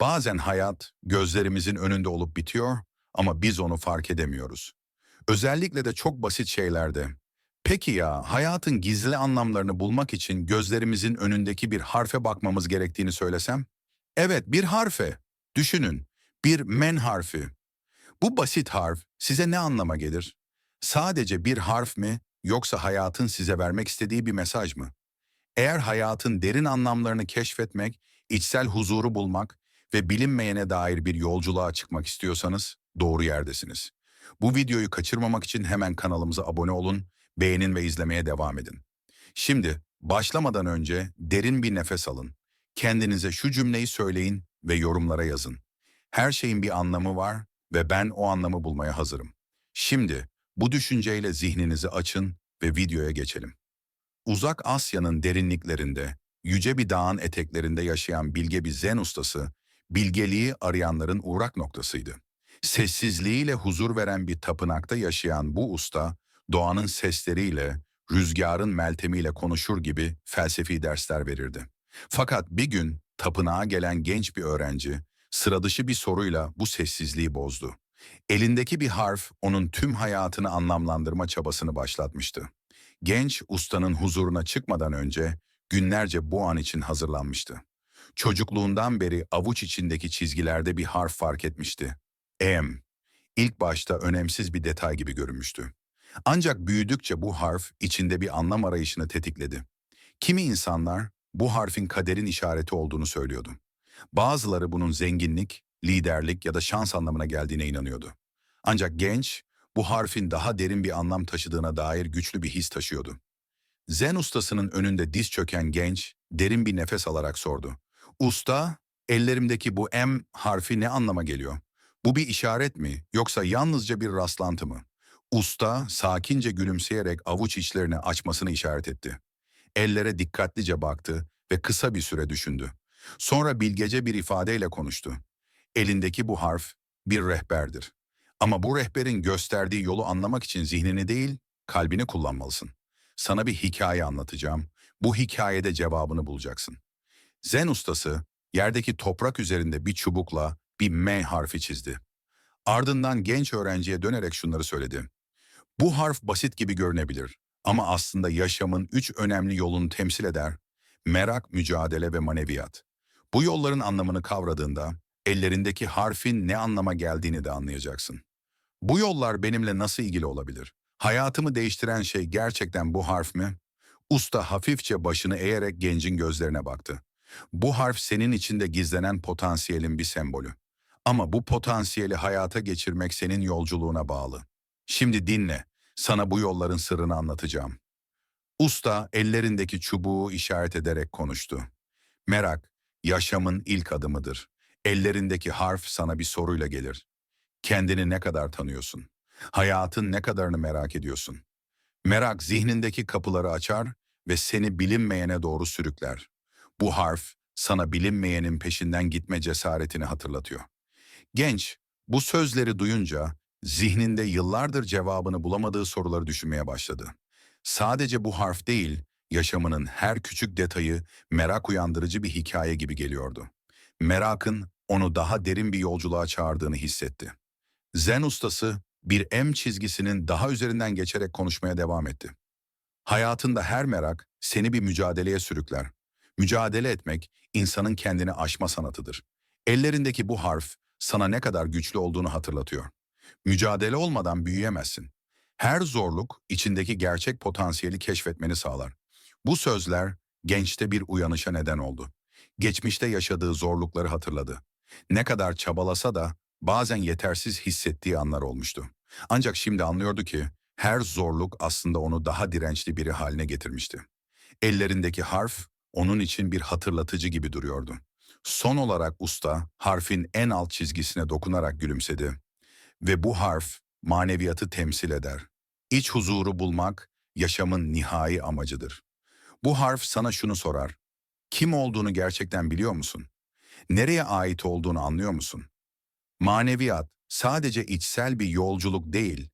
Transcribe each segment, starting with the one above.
Bazen hayat gözlerimizin önünde olup bitiyor ama biz onu fark edemiyoruz. Özellikle de çok basit şeylerde. Peki ya hayatın gizli anlamlarını bulmak için gözlerimizin önündeki bir harfe bakmamız gerektiğini söylesem? Evet, bir harfe. Düşünün, bir men harfi. Bu basit harf size ne anlama gelir? Sadece bir harf mi yoksa hayatın size vermek istediği bir mesaj mı? Eğer hayatın derin anlamlarını keşfetmek, içsel huzuru bulmak ve bilinmeyene dair bir yolculuğa çıkmak istiyorsanız doğru yerdesiniz. Bu videoyu kaçırmamak için hemen kanalımıza abone olun, beğenin ve izlemeye devam edin. Şimdi başlamadan önce derin bir nefes alın. Kendinize şu cümleyi söyleyin ve yorumlara yazın. Her şeyin bir anlamı var ve ben o anlamı bulmaya hazırım. Şimdi bu düşünceyle zihninizi açın ve videoya geçelim. Uzak Asya'nın derinliklerinde, yüce bir dağın eteklerinde yaşayan bilge bir zen ustası, bilgeliği arayanların uğrak noktasıydı. Sessizliğiyle huzur veren bir tapınakta yaşayan bu usta, doğanın sesleriyle, rüzgarın meltemiyle konuşur gibi felsefi dersler verirdi. Fakat bir gün tapınağa gelen genç bir öğrenci, sıradışı bir soruyla bu sessizliği bozdu. Elindeki bir harf onun tüm hayatını anlamlandırma çabasını başlatmıştı. Genç ustanın huzuruna çıkmadan önce günlerce bu an için hazırlanmıştı. Çocukluğundan beri avuç içindeki çizgilerde bir harf fark etmişti. M. İlk başta önemsiz bir detay gibi görünmüştü. Ancak büyüdükçe bu harf içinde bir anlam arayışını tetikledi. Kimi insanlar bu harfin kaderin işareti olduğunu söylüyordu. Bazıları bunun zenginlik, liderlik ya da şans anlamına geldiğine inanıyordu. Ancak genç, bu harfin daha derin bir anlam taşıdığına dair güçlü bir his taşıyordu. Zen ustasının önünde diz çöken genç, derin bir nefes alarak sordu. Usta, ellerimdeki bu M harfi ne anlama geliyor? Bu bir işaret mi, yoksa yalnızca bir rastlantı mı? Usta, sakince gülümseyerek avuç içlerini açmasını işaret etti. Ellere dikkatlice baktı ve kısa bir süre düşündü. Sonra bilgece bir ifadeyle konuştu. Elindeki bu harf bir rehberdir. Ama bu rehberin gösterdiği yolu anlamak için zihnini değil, kalbini kullanmalısın. Sana bir hikaye anlatacağım. Bu hikayede cevabını bulacaksın. Zen ustası yerdeki toprak üzerinde bir çubukla bir M harfi çizdi. Ardından genç öğrenciye dönerek şunları söyledi. Bu harf basit gibi görünebilir ama aslında yaşamın üç önemli yolunu temsil eder. Merak, mücadele ve maneviyat. Bu yolların anlamını kavradığında ellerindeki harfin ne anlama geldiğini de anlayacaksın. Bu yollar benimle nasıl ilgili olabilir? Hayatımı değiştiren şey gerçekten bu harf mi? Usta hafifçe başını eğerek gencin gözlerine baktı. Bu harf senin içinde gizlenen potansiyelin bir sembolü. Ama bu potansiyeli hayata geçirmek senin yolculuğuna bağlı. Şimdi dinle, sana bu yolların sırrını anlatacağım. Usta ellerindeki çubuğu işaret ederek konuştu. Merak, yaşamın ilk adımıdır. Ellerindeki harf sana bir soruyla gelir. Kendini ne kadar tanıyorsun? Hayatın ne kadarını merak ediyorsun? Merak zihnindeki kapıları açar ve seni bilinmeyene doğru sürükler. Bu harf sana bilinmeyenin peşinden gitme cesaretini hatırlatıyor. Genç, bu sözleri duyunca zihninde yıllardır cevabını bulamadığı soruları düşünmeye başladı. Sadece bu harf değil, yaşamının her küçük detayı merak uyandırıcı bir hikaye gibi geliyordu. Merakın onu daha derin bir yolculuğa çağırdığını hissetti. Zen ustası bir M çizgisinin daha üzerinden geçerek konuşmaya devam etti. Hayatında her merak seni bir mücadeleye sürükler. Mücadele etmek insanın kendini aşma sanatıdır. Ellerindeki bu harf sana ne kadar güçlü olduğunu hatırlatıyor. Mücadele olmadan büyüyemezsin. Her zorluk içindeki gerçek potansiyeli keşfetmeni sağlar. Bu sözler gençte bir uyanışa neden oldu. Geçmişte yaşadığı zorlukları hatırladı. Ne kadar çabalasa da bazen yetersiz hissettiği anlar olmuştu. Ancak şimdi anlıyordu ki her zorluk aslında onu daha dirençli biri haline getirmişti. Ellerindeki harf onun için bir hatırlatıcı gibi duruyordu. Son olarak usta harfin en alt çizgisine dokunarak gülümsedi. Ve bu harf maneviyatı temsil eder. İç huzuru bulmak yaşamın nihai amacıdır. Bu harf sana şunu sorar. Kim olduğunu gerçekten biliyor musun? Nereye ait olduğunu anlıyor musun? Maneviyat sadece içsel bir yolculuk değil,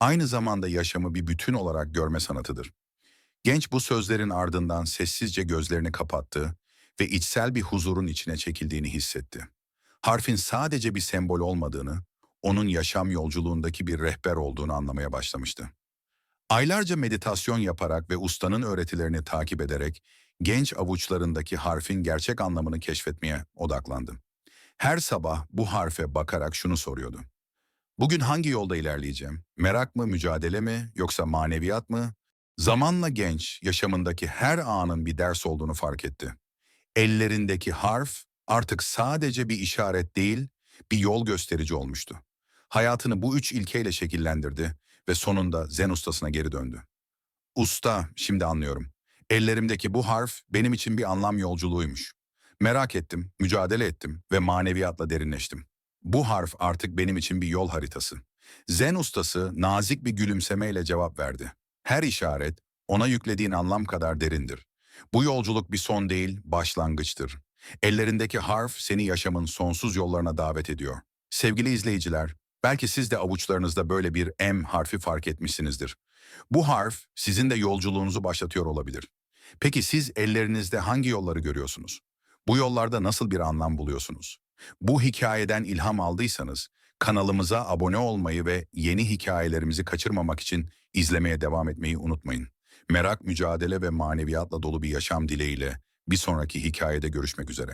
aynı zamanda yaşamı bir bütün olarak görme sanatıdır. Genç bu sözlerin ardından sessizce gözlerini kapattı ve içsel bir huzurun içine çekildiğini hissetti. Harfin sadece bir sembol olmadığını, onun yaşam yolculuğundaki bir rehber olduğunu anlamaya başlamıştı. Aylarca meditasyon yaparak ve ustanın öğretilerini takip ederek genç avuçlarındaki harfin gerçek anlamını keşfetmeye odaklandı. Her sabah bu harfe bakarak şunu soruyordu. Bugün hangi yolda ilerleyeceğim? Merak mı, mücadele mi, yoksa maneviyat mı? Zamanla genç, yaşamındaki her anın bir ders olduğunu fark etti. Ellerindeki harf artık sadece bir işaret değil, bir yol gösterici olmuştu. Hayatını bu üç ilkeyle şekillendirdi ve sonunda Zen ustasına geri döndü. Usta, şimdi anlıyorum. Ellerimdeki bu harf benim için bir anlam yolculuğuymuş. Merak ettim, mücadele ettim ve maneviyatla derinleştim. Bu harf artık benim için bir yol haritası. Zen ustası nazik bir gülümsemeyle cevap verdi. Her işaret ona yüklediğin anlam kadar derindir. Bu yolculuk bir son değil, başlangıçtır. Ellerindeki harf seni yaşamın sonsuz yollarına davet ediyor. Sevgili izleyiciler, belki siz de avuçlarınızda böyle bir M harfi fark etmişsinizdir. Bu harf sizin de yolculuğunuzu başlatıyor olabilir. Peki siz ellerinizde hangi yolları görüyorsunuz? Bu yollarda nasıl bir anlam buluyorsunuz? Bu hikayeden ilham aldıysanız kanalımıza abone olmayı ve yeni hikayelerimizi kaçırmamak için izlemeye devam etmeyi unutmayın. Merak, mücadele ve maneviyatla dolu bir yaşam dileğiyle bir sonraki hikayede görüşmek üzere.